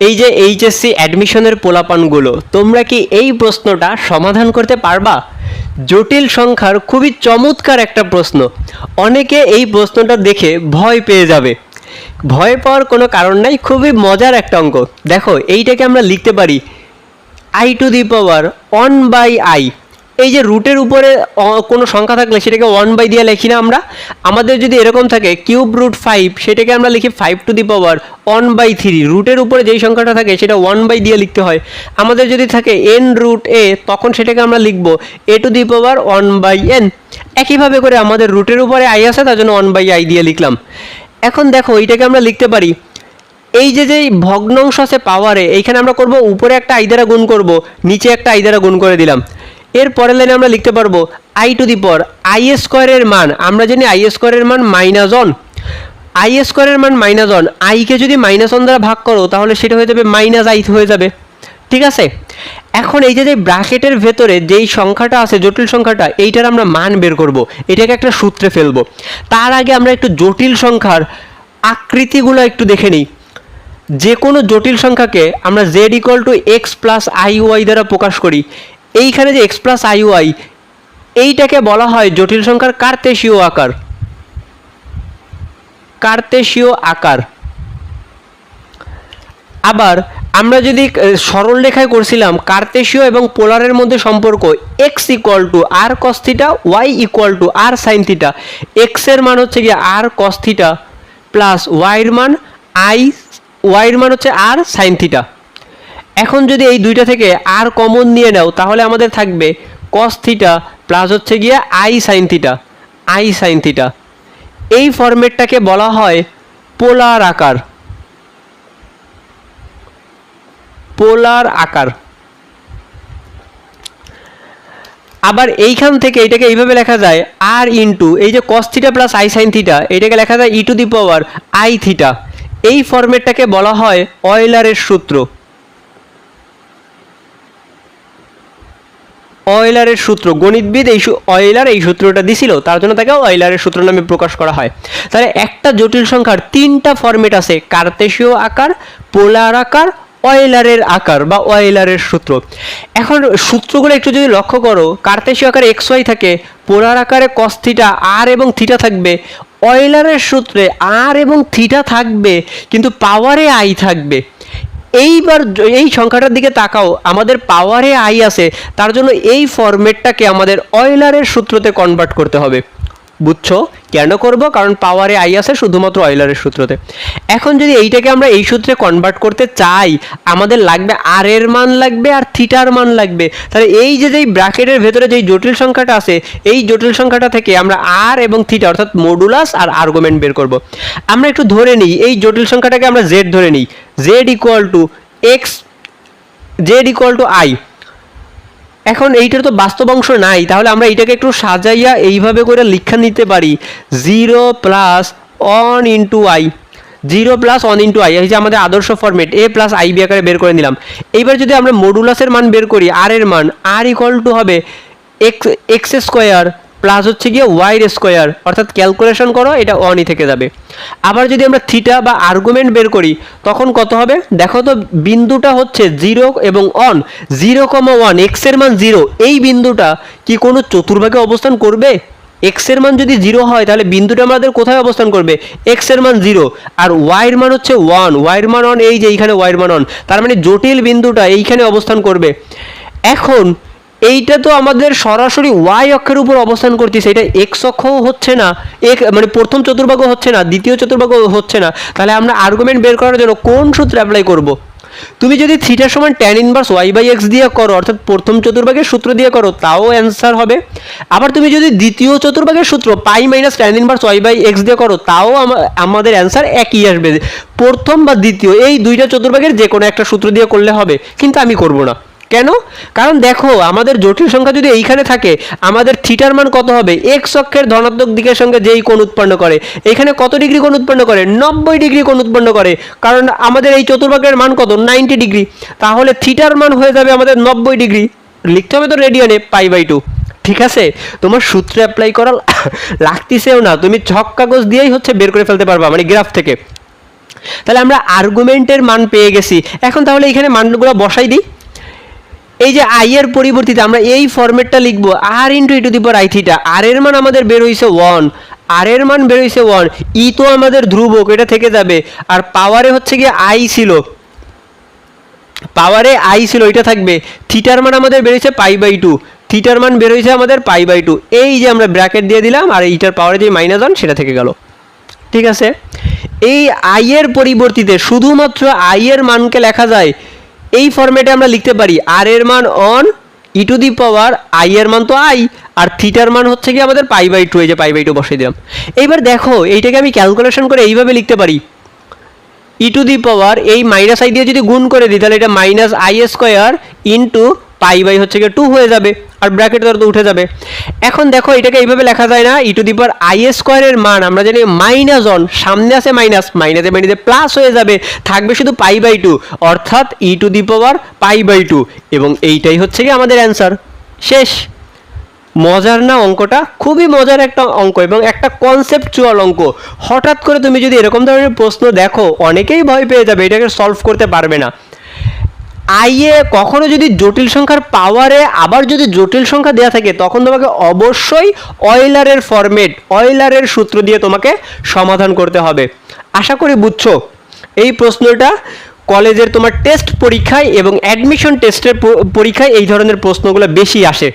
এই যে এইচএসসি অ্যাডমিশনের পোলাপানগুলো, তোমরা কি এই প্রশ্নটা সমাধান করতে পারবা? জটিল সংখ্যার খুবই চমৎকার একটা প্রশ্ন। অনেকে এই প্রশ্নটা দেখে ভয় পেয়ে যাবে। ভয় পাওয়ার কোনো কারণ নাই, খুবই মজার একটা অঙ্ক। দেখো, এইটাকে আমরা লিখতে পারি I to the power one by I এই যে রুটের উপরে কোনো সংখ্যা থাকলে সেটাকে ওয়ান বাই দিয়ে লিখি না আমরা। আমাদের যদি এরকম থাকে কিউব রুট ফাইভ সেটাকে আমরা লিখি five to the power one by three রুটের উপরে যেই সংখ্যাটা থাকে, সেটা ওয়ান বাই দিয়ে লিখতে হয়। আমাদের যদি থাকে এন রুট এ তখন সেটাকে আমরা লিখব A to the power one by N একইভাবে করে আমাদের রুটের উপরে আই আছে, তার জন্য ওয়ান বাই আই দিয়ে লিখলাম। এখন দেখো এইটাকে আমরা লিখতে পারি। এই যে যে ভগ্নাংশ আছে পাওয়ারে এইখানে আমরা করব উপরে একটা আই দ্বারা গুণ করব, নিচে একটা আই দ্বারা গুণ করে দিলাম। এর পরের লাইনে আমরা লিখতে পারব আই টু দি পর আই স্কোয়ারের মান। আমরা জানি আই স্কোয়ারের মান মাইনাস অন আই স্কোয়ারের মান মাইনাস অন আইকে যদি মাইনাস অন দ্বারা ভাগ করো, তাহলে সেটা হয়ে যাবে মাইনাস আই হয়ে যাবে। ঠিক আছে? এখন এই যে যে ব্র্যাকেটের ভেতরে যেই সংখ্যাটা আছে, জটিল সংখ্যাটা, এইটার আমরা মান বের করব। এটাকে একটা সূত্রে ফেলব। তার আগে আমরা একটু জটিল সংখ্যার আকৃতিগুলো একটু দেখে নিই। যে কোনো জটিল সংখ্যাকে আমরা Z equal to X plus I Y দ্বারা প্রকাশ করি। এইখানে যে এক্স প্লাস আই ওয়াই এইটাকে বলা হয় জটিল সংখ্যার কার্তেশীয় আকার। কার্তেশীয় আকার। আবার আমরা যদি সরল রেখায় করছিলাম, কার্তেশীয় এবং পোলারের মধ্যে সম্পর্ক X equal to R cos theta Y equal to R sine theta এক্সের মান হচ্ছে গিয়ে আর কস্থিটা প্লাস ওয়াইয়ের মান আই ওয়াইয়ের মান হচ্ছে আর সাইন থিটা এখন যদি এই দুইটা থেকে আর কমন নিয়ে নাও, তাহলে আমাদের থাকবে কস থিটা প্লাস হচ্ছে গিয়ে I sine theta I sine theta এই ফরম্যাটটাকে বলা হয় পোলার আকার। পোলার আকার। আবার এইখান থেকে এটাকে এইভাবে লেখা যায় আর ইন্টু এই যে cos theta plus I sine theta এটাকে লেখা যায় E to the power I theta এই ফরম্যাটটাকে বলা হয় অয়লারের সূত্র। অয়লারের সূত্র, গণিতবিদ এই অয়লার এই সূত্রটা দিছিল, তার জন্য তাকে অয়লারের সূত্র নামে প্রকাশ করা হয়। তাহলে একটা জটিল সংখ্যার তিনটা ফরম্যাট আছে কার্তেশীয় আকার, পোলার আকার, অয়েলারের আকার বা অয়েলারের সূত্র। এখন সূত্রগুলো একটু যদি লক্ষ্য করো কার্তেশীয় আকারে এক্স ওয়াই থাকে, পোলার আকারে কস থিটা আর এবং থিটা থাকবে, অয়েলারের সূত্রে আর এবং থিটা থাকবে, কিন্তু পাওয়ারে আই থাকবে। এইবার এই সংখ্যাটার দিকে তাকাও, আমাদের পাওয়ারে আই আছে, তার জন্য এই ফরম্যাটটাকে আমাদের অয়লারের সূত্রতে কনভার্ট করতে হবে। বুঝছ? কেন করব? কারণ পাওয়ারে আই আছে শুধুমাত্র অয়লারের সূত্রতে। এখন যদি এইটাকে আমরা এই সূত্রে কনভার্ট করতে চাই, আমাদের লাগবে আর এর মান লাগবে আর থিটার মান লাগবে। তাহলে এই যে যেই ব্র্যাকেটের ভেতরে যেই জটিল সংখ্যাটা আছে, এই জটিল সংখ্যাটা থেকে আমরা আর এবং থিটা অর্থাৎ মডুলাস আর আর্গুমেন্ট বের করব। আমরা একটু ধরে নিই, এই জটিল সংখ্যাটাকে আমরা জেড ধরে নিই। Z equal to X Z equal to I এখন এইটার তো বাস্তব অংশ নাই, তাহলে আমরা এটাকে একটু সাজাইয়া এইভাবে করে লিখা নিতে পারি। Zero plus one into I. Zero plus one into I, এই যে আমাদের আদর্শ format, A plus I B আকারে বের করে নিলাম। এইবার যদি আমরা মডুলাসের মান বের করি আর এর মান আর ইকুয়াল টু হবে এক্স এক্স স্কোয়ার প্লাস হচ্ছে গিয়ে ওয়াইর স্কোয়ার, অর্থাৎ ক্যালকুলেশন করো, এটা অনই থেকে যাবে। আবার যদি আমরা থিটা বা আর্গুমেন্ট বের করি, তখন কত হবে? দেখো তো, বিন্দুটা হচ্ছে জিরো এবং অন জিরো কমা ওয়ান এক্সের মান জিরো এই বিন্দুটা কি কোনো চতুর্ভাগে অবস্থান করবে? এক্সের মান যদি জিরো হয়, তাহলে বিন্দুটা আমাদের কোথায় অবস্থান করবে? এক্সের মান জিরো আর ওয়াইয়ের মান হচ্ছে ওয়ান ওয়াইয়ের মান অন এই যে এইখানে ওয়াইয়ের মান অন তার মানে জটিল বিন্দুটা এইখানে অবস্থান করবে। এখন এইটা তো আমাদের সরাসরি ওয়াই অক্ষের উপর অবস্থান করতেছে এটা এক্স অক্ষও হচ্ছে না, এক মানে প্রথম চতুর্ভাগ হচ্ছে না, দ্বিতীয় চতুর্ভাগ হচ্ছে না। তাহলে আমরা আর্গুমেন্ট বের করার জন্য কোন সূত্র অ্যাপ্লাই করব? তুমি যদি থিটার সমান tan inverse Y by X দিয়ে করো, অর্থাৎ প্রথম চতুর্ভাগের সূত্র দিয়ে করো, তাও অ্যান্সার হবে। আবার তুমি যদি দ্বিতীয় চতুর্ভাগের সূত্র pi minus tan inverse Y by X দিয়ে করো, তাও আমা- আমাদের অ্যান্সার একই আসবে। প্রথম বা দ্বিতীয়, এই দুইটা চতুর্ভাগের যে কোনো একটা সূত্র দিয়ে করলে হবে, কিন্তু আমি করব না। কেন? কারণ দেখো, আমাদের জটিল সংখ্যা যদি এইখানে থাকে, আমাদের থিটার মান কত হবে? এক্স অক্ষের ধনাত্মক দিকের সঙ্গে যেই কোণ উৎপন্ন করে। এখানে কত ডিগ্রি কোণ উৎপন্ন করে? নব্বই ডিগ্রি কোণ উৎপন্ন করে। কারণ আমাদের এই চতুর্ভাগের মান কত? Ninety degree. তাহলে থিটার মান হয়ে যাবে আমাদের নব্বই ডিগ্রি। লিখতে হবে তো রেডিয়ানে, পাই বাই টু। ঠিক আছে? তোমার সূত্রে অ্যাপ্লাই করা লাগতিছেও না। তুমি ছক কাগজ দিয়েই হচ্ছে বের করে ফেলতে পারবা মানে গ্রাফ থেকে। তাহলে আমরা আর্গুমেন্টের মান পেয়ে গেছি। এখন তাহলে এখানে মানগুলো বসাই দিই। এই যে আই এর পরিবর্তিতে, আমরা এই ফরম্যাটটা লিখব R into E to I theta R এর মান আমাদের বের হইছে ওয়ান আর এর মান বের হইছে ওয়ান ই তো আমাদের ধ্রুবক, এটা থেকে যাবে, আর পাওয়ারে হচ্ছে গিয়ে আই ছিল। পাওয়ারে আই ছিল, এটা থাকবে থিটার মান আমাদের বেরিয়েছে পাই বাই টু থিটার মান বেরোইছে আমাদের পাই বাই টু এই যে আমরা ব্র্যাকেট দিয়ে দিলাম, আর এইটার পাওয়ারে যে মাইনাস ওয়ান সেটা থেকে গেল। ঠিক আছে? এই আই এর পরিবর্তিতে শুধুমাত্র আই এর মানকে লেখা যায় এই ফর্মেটে আমরা লিখতে পারি আর এর মান one E to the power I এর মান তো আই আর থিটার মান হচ্ছে কি আমাদের পাই বাই টু এই যে পাই বাই টু বসিয়ে দিলাম। এইবার দেখো, এইটাকে আমি ক্যালকুলেশন করে এইভাবে লিখতে পারি। ই টু দি পাওয়ার এই মাইনাস আই দিয়ে যদি গুণ করে দিই, তাহলে এটা minus I square into pi by হচ্ছে গিয়ে টু হয়ে যাবে, আর ব্র্যাকেট ধরো উঠে যাবে। এখন দেখো এটাকে এইভাবে লেখা যায় না ই টু দি পাওয়ার আই স্কোয়ারের মান, আমরা জানি মাইনাস অন সামনে আছে মাইনাস মাইনাসে মাইনাসে প্লাস হয়ে যাবে, থাকবে শুধু পাই বাই টু অর্থাৎ E to the power pi by two এবং এইটাই হচ্ছে কি আমাদের অ্যান্সার শেষ। মজার না অঙ্কটা? খুবই মজার একটা অঙ্ক, এবং একটা কনসেপচুয়াল অঙ্ক। হঠাৎ করে তুমি যদি এরকম ধরনের প্রশ্ন দেখো, অনেকেই ভয় পেয়ে যাবে, এটাকে সলভ করতে পারবে না। আইয়ে কখনো যদি জটিল সংখ্যার পাওয়ারে আবার যদি জটিল সংখ্যা দেওয়া থাকে, তখন তোমাকে অবশ্যই অয়লারের ফরম্যাট অয়লারের সূত্র দিয়ে তোমাকে সমাধান করতে হবে। আশা করি বুঝছ? এই প্রশ্নটা কলেজের তোমার টেস্ট পরীক্ষায় এবং অ্যাডমিশন টেস্টের পরীক্ষায় এই ধরনের প্রশ্নগুলো বেশি আসে।